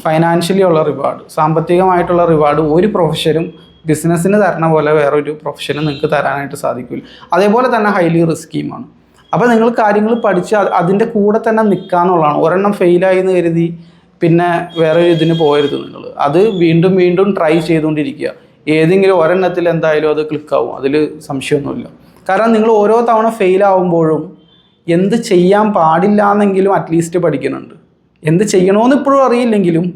ഫൈനാൻഷ്യലി ഉള്ള റിവാർഡ് സാമ്പത്തികമായിട്ടുള്ള റിവാർഡ് ഒരു പ്രൊഫഷനും ബിസിനസ്സിന് തരണ പോലെ വേറൊരു പ്രൊഫഷനും നിങ്ങൾക്ക് തരാനായിട്ട് സാധിക്കില്ല അതേപോലെ തന്നെ ഹൈലി റിസ്കിയുമാണ് അപ്പോൾ നിങ്ങൾ കാര്യങ്ങൾ പഠിച്ച് അത് അതിന്റെ കൂടെ തന്നെ നിൽക്കാന്നുള്ളതാണ് ഒരെണ്ണം ഫെയിലായി എന്ന് കരുതി പിന്നെ വേറെ ഇതിന് പോകരുത് നിങ്ങൾ. അത് വീണ്ടും വീണ്ടും ട്രൈ ചെയ്തുകൊണ്ടിരിക്കുക. ഏതെങ്കിലും ഒരെണ്ണത്തിൽ എന്തായാലും അത് ക്ലിക്കാവും അതിൽ സംശയമൊന്നുമില്ല. കാരണം നിങ്ങൾ ഓരോ തവണ ഫെയിൽ ആവുമ്പോഴും എന്ത് ചെയ്യാൻ പാടില്ല എന്നെങ്കിലും അറ്റ്ലീസ്റ്റ് പഠിക്കുന്നുണ്ട്. എന്ത് ചെയ്യണമെന്ന് ഇപ്പോഴും അറിയില്ലെങ്കിലും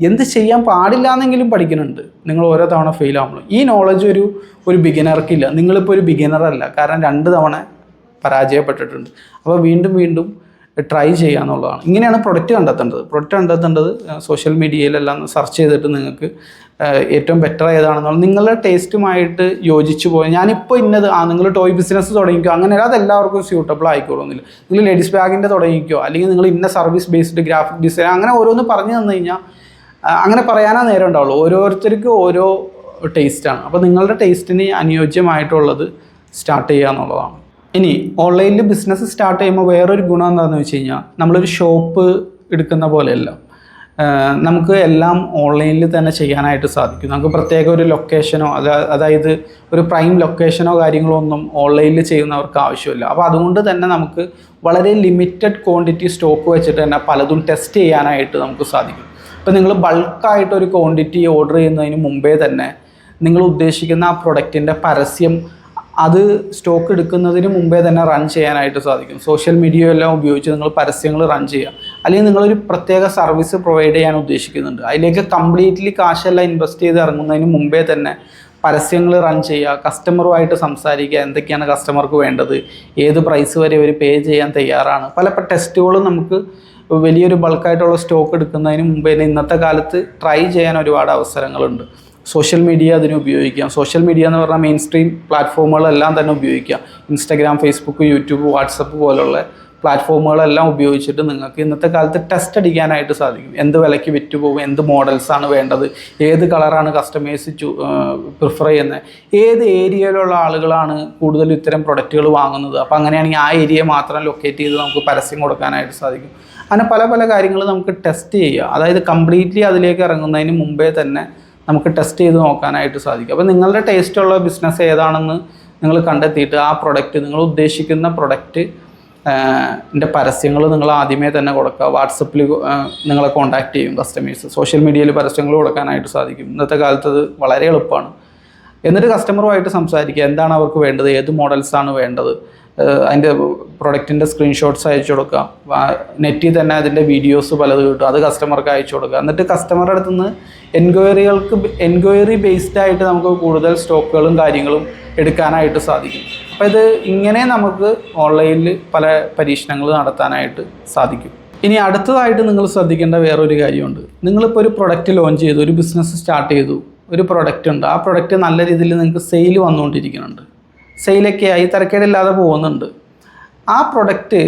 എന്ത് ചെയ്യാൻ പാടില്ല എന്നെങ്കിലും പഠിക്കുന്നുണ്ട്. നിങ്ങൾ ഓരോ തവണ ഫെയിൽ ഈ നോളജ് ഒരു ഒരു ബിഗിനർക്കില്ല നിങ്ങളിപ്പോൾ ഒരു ബിഗിനറല്ല കാരണം രണ്ട് തവണ പരാജയപ്പെട്ടിട്ടുണ്ട്. അപ്പോൾ വീണ്ടും വീണ്ടും ട്രൈ ചെയ്യുക എന്നുള്ളതാണ്. ഇങ്ങനെയാണ് പ്രൊഡക്റ്റ് കണ്ടെത്തേണ്ടത്. പ്രൊഡക്റ്റ് കണ്ടെത്തേണ്ടത് സോഷ്യൽ മീഡിയയിലെല്ലാം സെർച്ച് ചെയ്തിട്ട് നിങ്ങൾക്ക് ഏറ്റവും ബെറ്റർ ഏതാണെന്നുള്ള നിങ്ങളുടെ ടേസ്റ്റുമായിട്ട് യോജിച്ച് പോയി. ഞാനിപ്പോൾ ഇന്നത് ആ നിങ്ങൾ ടോയ് ബിസിനസ് തുടങ്ങിക്കോ അങ്ങനെ അത് എല്ലാവർക്കും സ്യൂട്ടബിൾ ആയിക്കോളൊന്നുമില്ല നിങ്ങൾ ലേഡീസ് ബാഗിന്റെ തുടങ്ങിക്കോ അല്ലെങ്കിൽ നിങ്ങൾ ഇന്ന സർവീസ് ബേസ്ഡ് ഗ്രാഫിക് ഡിസൈൻ അങ്ങനെ ഓരോന്ന് പറഞ്ഞു തന്നു കഴിഞ്ഞാൽ അങ്ങനെ പറയാനാ നേരം ഉണ്ടാവുള്ളൂ. ഓരോരുത്തർക്കും ഓരോ ടേസ്റ്റാണ് അപ്പോൾ നിങ്ങളുടെ ടേസ്റ്റിന് അനുയോജ്യമായിട്ടുള്ളത് സ്റ്റാർട്ട് ചെയ്യുക എന്നുള്ളതാണ്. ഇനി ഓൺലൈനിൽ ബിസിനസ് സ്റ്റാർട്ട് ചെയ്യുമ്പോൾ വേറൊരു ഗുണം എന്താണെന്ന് വെച്ച് കഴിഞ്ഞാൽ നമ്മളൊരു ഷോപ്പ് എടുക്കുന്ന പോലെയല്ല. നമുക്ക് എല്ലാം ഓൺലൈനിൽ തന്നെ ചെയ്യാനായിട്ട് സാധിക്കും. നമുക്ക് പ്രത്യേക ഒരു ലൊക്കേഷനോ അതാ- അതായത് ഒരു പ്രൈം ലൊക്കേഷനോ കാര്യങ്ങളോ ഒന്നും ഓൺലൈനിൽ ചെയ്യുന്നവർക്ക് ആവശ്യമില്ല. അപ്പോൾ അതുകൊണ്ട് തന്നെ നമുക്ക് വളരെ ലിമിറ്റഡ് ക്വാണ്ടിറ്റി സ്റ്റോക്ക് വെച്ചിട്ട് തന്നെ പലതും ടെസ്റ്റ് ചെയ്യാനായിട്ട് നമുക്ക് സാധിക്കും. ഇപ്പോൾ നിങ്ങൾ ബൾക്കായിട്ട് ഒരു ക്വാണ്ടിറ്റി ഓർഡർ ചെയ്യുന്നതിന് മുമ്പേ തന്നെ നിങ്ങൾ ഉദ്ദേശിക്കുന്ന ആ പ്രൊഡക്റ്റിന്റെ പരസ്യം അത് സ്റ്റോക്ക് എടുക്കുന്നതിന് മുമ്പേ തന്നെ റൺ ചെയ്യാനായിട്ട് സാധിക്കും. സോഷ്യൽ മീഡിയ എല്ലാം ഉപയോഗിച്ച് നിങ്ങൾ പരസ്യങ്ങൾ റൺ ചെയ്യുക അല്ലെങ്കിൽ നിങ്ങളൊരു പ്രത്യേക സർവീസ് പ്രൊവൈഡ് ചെയ്യാൻ ഉദ്ദേശിക്കുന്നുണ്ട്. അതിലേക്ക് കംപ്ലീറ്റ്ലി കാശെല്ലാം ഇൻവെസ്റ്റ് ചെയ്ത് ഇറങ്ങുന്നതിന് മുമ്പേ തന്നെ പരസ്യങ്ങൾ റൺ ചെയ്യുക കസ്റ്റമറുമായിട്ട് സംസാരിക്കുക എന്തൊക്കെയാണ് കസ്റ്റമർക്ക് വേണ്ടത് ഏത് പ്രൈസ് വരെ അവർ പേ ചെയ്യാൻ തയ്യാറാണ്. പല ടെസ്റ്റുകളും നമുക്ക് വലിയൊരു ബൾക്കായിട്ടുള്ള സ്റ്റോക്ക് എടുക്കുന്നതിന് മുമ്പേ തന്നെ ഇന്നത്തെ കാലത്ത് ട്രൈ ചെയ്യാൻ ഒരുപാട് അവസരങ്ങളുണ്ട്. സോഷ്യൽ മീഡിയ അതിന് ഉപയോഗിക്കാം. സോഷ്യൽ മീഡിയ എന്ന് പറഞ്ഞാൽ മെയിൻ സ്ട്രീം പ്ലാറ്റ്ഫോമുകളെല്ലാം തന്നെ ഉപയോഗിക്കാം. ഇൻസ്റ്റാഗ്രാം ഫേസ്ബുക്ക് യൂട്യൂബ് വാട്സപ്പ് പോലുള്ള പ്ലാറ്റ്ഫോമുകളെല്ലാം ഉപയോഗിച്ചിട്ട് നിങ്ങൾക്ക് ഇന്നത്തെ കാലത്ത് ടെസ്റ്റ് അടിക്കാനായിട്ട് സാധിക്കും. എന്ത് വിലയ്ക്ക് വിറ്റ് പോകും എന്ത് മോഡൽസാണ് വേണ്ടത് ഏത് കളറാണ് കസ്റ്റമേഴ്സ് ചൂ പ്രിഫർ ചെയ്യുന്നത് ഏത് ഏരിയയിലുള്ള ആളുകളാണ് കൂടുതൽ ഇത്തരം പ്രൊഡക്റ്റുകൾ വാങ്ങുന്നത്. അപ്പോൾ അങ്ങനെയാണെങ്കിൽ ആ ഏരിയ മാത്രം ലൊക്കേറ്റ് ചെയ്ത് നമുക്ക് പരസ്യം കൊടുക്കാനായിട്ട് സാധിക്കും. അങ്ങനെ പല പല കാര്യങ്ങൾ നമുക്ക് ടെസ്റ്റ് ചെയ്യുക അതായത് കംപ്ലീറ്റ്ലി അതിലേക്ക് ഇറങ്ങുന്നതിന് മുമ്പേ തന്നെ നമുക്ക് ടെസ്റ്റ് ചെയ്ത് നോക്കാനായിട്ട് സാധിക്കും. അപ്പോൾ നിങ്ങളുടെ ടേസ്റ്റുള്ള ബിസിനസ് ഏതാണെന്ന് നിങ്ങൾ കണ്ടെത്തിയിട്ട് ആ പ്രൊഡക്റ്റ് നിങ്ങൾ ഉദ്ദേശിക്കുന്ന പ്രൊഡക്റ്റ് ന്റെ പരസ്യങ്ങൾ നിങ്ങൾ ആദ്യമേ തന്നെ കൊടുക്കുക. വാട്സപ്പിൽ നിങ്ങളെ കോൺടാക്റ്റ് ചെയ്യും കസ്റ്റമേഴ്സ് സോഷ്യൽ മീഡിയയിൽ പരസ്യങ്ങൾ കൊടുക്കാനായിട്ട് സാധിക്കും. ഇന്നത്തെ കാലത്ത് അത് വളരെ എളുപ്പമാണ്. എന്നിട്ട് കസ്റ്റമറുമായിട്ട് സംസാരിക്കുക. എന്താണ് അവർക്ക് വേണ്ടത്? ഏത് മോഡൽസാണ് വേണ്ടത്? അതിന്റെ പ്രൊഡക്റ്റിന്റെ സ്ക്രീൻഷോട്ട്സ് അയച്ചു കൊടുക്കുക. നെറ്റിൽ തന്നെ അതിന്റെ വീഡിയോസ് പലത് കിട്ടും അത് കസ്റ്റമർക്ക് അയച്ചു കൊടുക്കുക. എന്നിട്ട് കസ്റ്റമറുടെ അടുത്ത് നിന്ന് എൻക്വയറികൾക്ക് എൻക്വയറി ബേസ്ഡ് ആയിട്ട് നമുക്ക് കൂടുതൽ സ്റ്റോക്കുകളും കാര്യങ്ങളും എടുക്കാനായിട്ട് സാധിക്കും. അപ്പോൾ ഇത് ഇങ്ങനെ നമുക്ക് ഓൺലൈനിൽ പല പരീക്ഷണങ്ങൾ നടത്താനായിട്ട് സാധിക്കും. ഇനി അടുത്തതായിട്ട് നിങ്ങൾ ശ്രദ്ധിക്കേണ്ട വേറൊരു കാര്യമുണ്ട്. നിങ്ങളിപ്പോൾ ഒരു പ്രൊഡക്റ്റ് ലോഞ്ച് ചെയ്തു ഒരു ബിസിനസ് സ്റ്റാർട്ട് ചെയ്തു ഒരു പ്രൊഡക്റ്റ് ഉണ്ട്. ആ പ്രൊഡക്റ്റ് നല്ല രീതിയിൽ നിങ്ങൾക്ക് സെയിൽ വന്നുകൊണ്ടിരിക്കുന്നുണ്ട്. സെയിലൊക്കെ ആയി തിരക്കേടില്ലാതെ പോകുന്നുണ്ട്. ആ പ്രൊഡക്റ്റ്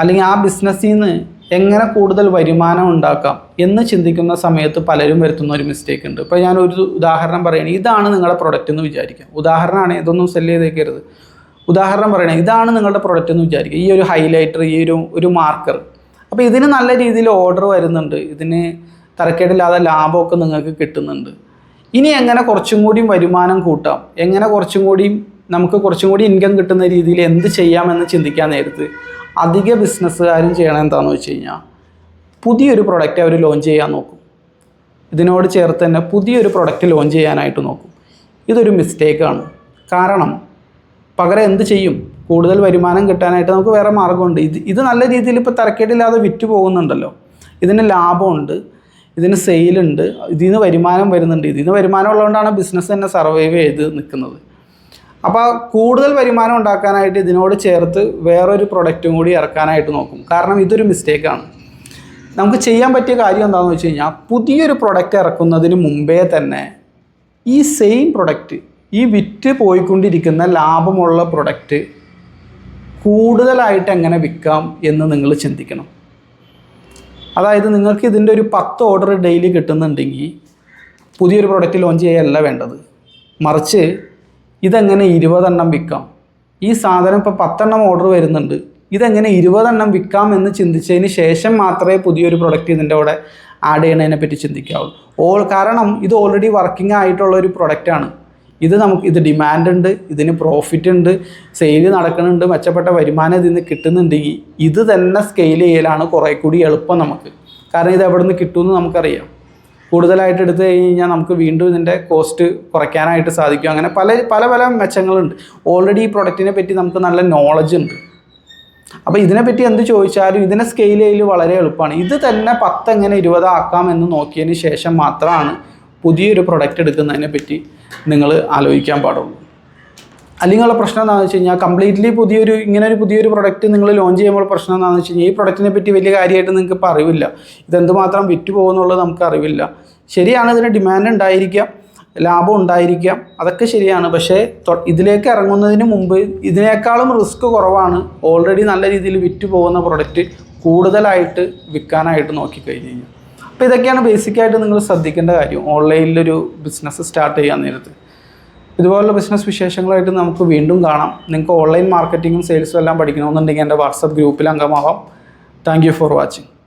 അല്ലെങ്കിൽ ആ ബിസിനസ്സിൽ നിന്ന് എങ്ങനെ കൂടുതൽ വരുമാനം ഉണ്ടാക്കാം എന്ന് ചിന്തിക്കുന്ന സമയത്ത് പലരും വരുത്തുന്ന ഒരു മിസ്റ്റേക്ക് ഉണ്ട്. ഇപ്പോൾ ഞാൻ ഒരു ഉദാഹരണം പറയുകയാണ് ഇതാണ് നിങ്ങളുടെ പ്രൊഡക്റ്റ് എന്ന് വിചാരിക്കാം. ഉദാഹരണമാണ് ഇതൊന്നും സെൽ ചെയ്തേക്കരുത്. ഉദാഹരണം പറയണേ ഇതാണ് നിങ്ങളുടെ പ്രൊഡക്റ്റ് എന്ന് വിചാരിക്കുക ഈ ഒരു ഹൈലൈറ്റർ ഈ ഒരു ഒരു മാർക്കർ അപ്പോൾ ഇതിന് നല്ല രീതിയിൽ ഓർഡർ വരുന്നുണ്ട്. ഇതിന് തരക്കേടില്ലാതെ ലാഭമൊക്കെ നിങ്ങൾക്ക് കിട്ടുന്നുണ്ട്. ഇനി എങ്ങനെ കുറച്ചും കൂടിയും വരുമാനം കൂട്ടാം? എങ്ങനെ കുറച്ചും കൂടിയും നമുക്ക് കുറച്ചും കൂടി ഇൻകം കിട്ടുന്ന രീതിയിൽ എന്ത് ചെയ്യാമെന്ന് ചിന്തിക്കാൻ നേരത്ത് അധിക ബിസിനസ്സുകാരും ചെയ്യണം എന്താണെന്ന് വെച്ച് കഴിഞ്ഞാൽ പുതിയൊരു പ്രൊഡക്റ്റ് അവർ ലോഞ്ച് ചെയ്യാൻ നോക്കും. ഇതിനോട് ചേർത്ത് തന്നെ പുതിയൊരു പ്രൊഡക്റ്റ് ലോഞ്ച് ചെയ്യാനായിട്ട് നോക്കും. ഇതൊരു മിസ്റ്റേക്കാണ് കാരണം പകരം എന്ത് ചെയ്യും? കൂടുതൽ വരുമാനം കിട്ടാനായിട്ട് നമുക്ക് വേറെ മാർഗമുണ്ട് ഇത് ഇത് നല്ല രീതിയിൽ ഇപ്പോൾ തരക്കേടില്ലാതെ വിറ്റ് പോകുന്നുണ്ടല്ലോ. ഇതിന് ലാഭമുണ്ട്. ഇതിന് സെയിലുണ്ട് ഇതിൽ നിന്ന് വരുമാനം വരുന്നുണ്ട്. ഇതിൽ നിന്ന് വരുമാനം ഉള്ളതുകൊണ്ടാണ് ബിസിനസ് തന്നെ സർവൈവ് ചെയ്ത് നിൽക്കുന്നത് അപ്പോൾ കൂടുതൽ വരുമാനം ഉണ്ടാക്കാനായിട്ട് ഇതിനോട് ചേർത്ത് വേറൊരു പ്രൊഡക്റ്റും കൂടി ഇറക്കാനായിട്ട് നോക്കും. കാരണം ഇതൊരു മിസ്റ്റേക്കാണ് നമുക്ക് ചെയ്യാൻ പറ്റിയ കാര്യം എന്താണെന്ന് വെച്ച് കഴിഞ്ഞാൽ പുതിയൊരു പ്രൊഡക്റ്റ് ഇറക്കുന്നതിന് മുമ്പേ തന്നെ ഈ സെയിം പ്രൊഡക്റ്റ് ഈ വിറ്റ് പോയിക്കൊണ്ടിരിക്കുന്ന ലാഭമുള്ള പ്രൊഡക്റ്റ് കൂടുതലായിട്ട് എങ്ങനെ വിൽക്കാം എന്ന് നിങ്ങൾ ചിന്തിക്കണം. അതായത് നിങ്ങൾക്ക് ഇതിന്റെ ഒരു പത്ത് ഓർഡർ ഡെയിലി കിട്ടുന്നുണ്ടെങ്കിൽ പുതിയൊരു പ്രൊഡക്റ്റ് ലോഞ്ച് ചെയ്യല്ല വേണ്ടത്. മറിച്ച് ഇതെങ്ങനെ ഇരുപതെണ്ണം വിൽക്കാം? ഈ സാധനം ഇപ്പോൾ പത്തെണ്ണം ഓർഡർ വരുന്നുണ്ട്. ഇതെങ്ങനെ ഇരുപതെണ്ണം വിൽക്കാം എന്ന് ചിന്തിച്ചതിന് ശേഷം മാത്രമേ പുതിയൊരു പ്രൊഡക്റ്റ് ഇതിന്റെ കൂടെ ആഡ് ചെയ്യണതിനെ പറ്റി ചിന്തിക്കാവുള്ളൂ ഓൾ കാരണം ഇത് ഓൾറെഡി വർക്കിംഗ് ആയിട്ടുള്ള ഒരു പ്രൊഡക്റ്റാണ് ഇത് നമുക്ക് ഇത് ഡിമാൻഡ് ഉണ്ട് ഇതിന് പ്രോഫിറ്റ് ഉണ്ട് സെയിൽ നടക്കുന്നുണ്ട് മെച്ചപ്പെട്ട വരുമാനം ഇതിൽ നിന്ന് കിട്ടുന്നുണ്ടെങ്കിൽ ഇത് തന്നെ സ്കെയിൽ ചെയ്യലാണ് കുറേ കൂടി എളുപ്പം നമുക്ക്. കാരണം ഇത് എവിടെ നിന്ന് കിട്ടുമെന്ന് നമുക്കറിയാം. കൂടുതലായിട്ട് എടുത്തു കഴിഞ്ഞ് കഴിഞ്ഞാൽ നമുക്ക് വീണ്ടും ഇതിന്റെ കോസ്റ്റ് കുറയ്ക്കാനായിട്ട് സാധിക്കും. അങ്ങനെ പല പല പല മെച്ചങ്ങളുണ്ട്. ഓൾറെഡി ഈ പ്രൊഡക്റ്റിനെ പറ്റി നമുക്ക് നല്ല നോളജ് ഉണ്ട്. അപ്പോൾ ഇതിനെപ്പറ്റി എന്ത് ചോദിച്ചാലും ഇതിനെ സ്കെയിൽ ചെയ്യൽ വളരെ എളുപ്പമാണ്. ഇത് തന്നെ പത്ത് എങ്ങനെ ഇരുപതാക്കാം എന്ന് നോക്കിയതിന് ശേഷം മാത്രമാണ് പുതിയൊരു പ്രൊഡക്റ്റ് എടുക്കുന്നതിനെ പറ്റി നിങ്ങൾ ആലോചിക്കാൻ പാടുള്ളൂ. അല്ലെങ്കിൽ ഉള്ള പ്രശ്നം എന്താണെന്ന് വെച്ച് കഴിഞ്ഞാൽ കംപ്ലീറ്റ്ലി പുതിയൊരു ഇങ്ങനെ ഒരു പുതിയൊരു പ്രൊഡക്റ്റ് നിങ്ങൾ ലോഞ്ച് ചെയ്യുമ്പോൾ പ്രശ്നം എന്താണെന്ന് വെച്ച് കഴിഞ്ഞാൽ ഈ പ്രൊഡക്റ്റിനെ പറ്റി വലിയ കാര്യമായിട്ട് നിങ്ങൾക്ക് ഇപ്പോൾ അറിവില്ല. ഇതെന്തുമാത്രം വിറ്റ് പോകുന്നുള്ളത് നമുക്ക് അറിവില്ല. ശരിയാണ് ഇതിന് ഡിമാൻഡ് ഉണ്ടായിരിക്കാം ലാഭം ഉണ്ടായിരിക്കാം അതൊക്കെ ശരിയാണ്. പക്ഷേ ഇതിലേക്ക് ഇറങ്ങുന്നതിന് മുമ്പ് ഇതിനേക്കാളും റിസ്ക് കുറവാണ് ഓൾറെഡി നല്ല രീതിയിൽ വിറ്റ് പോകുന്ന പ്രൊഡക്റ്റ് കൂടുതലായിട്ട് വിൽക്കാനായിട്ട് നോക്കിക്കഴിഞ്ഞ് കഴിഞ്ഞാൽ. അപ്പോൾ ഇതൊക്കെയാണ് ബേസിക്കായിട്ട് നിങ്ങൾ ശ്രദ്ധിക്കേണ്ട കാര്യം. ഓൺലൈനിലൊരു ബിസിനസ് സ്റ്റാർട്ട് ചെയ്യാൻ നേരത്ത്. ഇതുപോലുള്ള ബിസിനസ് വിശേഷങ്ങളായിട്ട് നമുക്ക് വീണ്ടും കാണാം. നിങ്ങൾക്ക് ഓൺലൈൻ മാർക്കറ്റിങ്ങും സെയിൽസും എല്ലാം പഠിക്കണമെന്നുണ്ടെങ്കിൽ എന്റെ വാട്സപ്പ് ഗ്രൂപ്പിൽ അംഗമാവാം. Thank for watching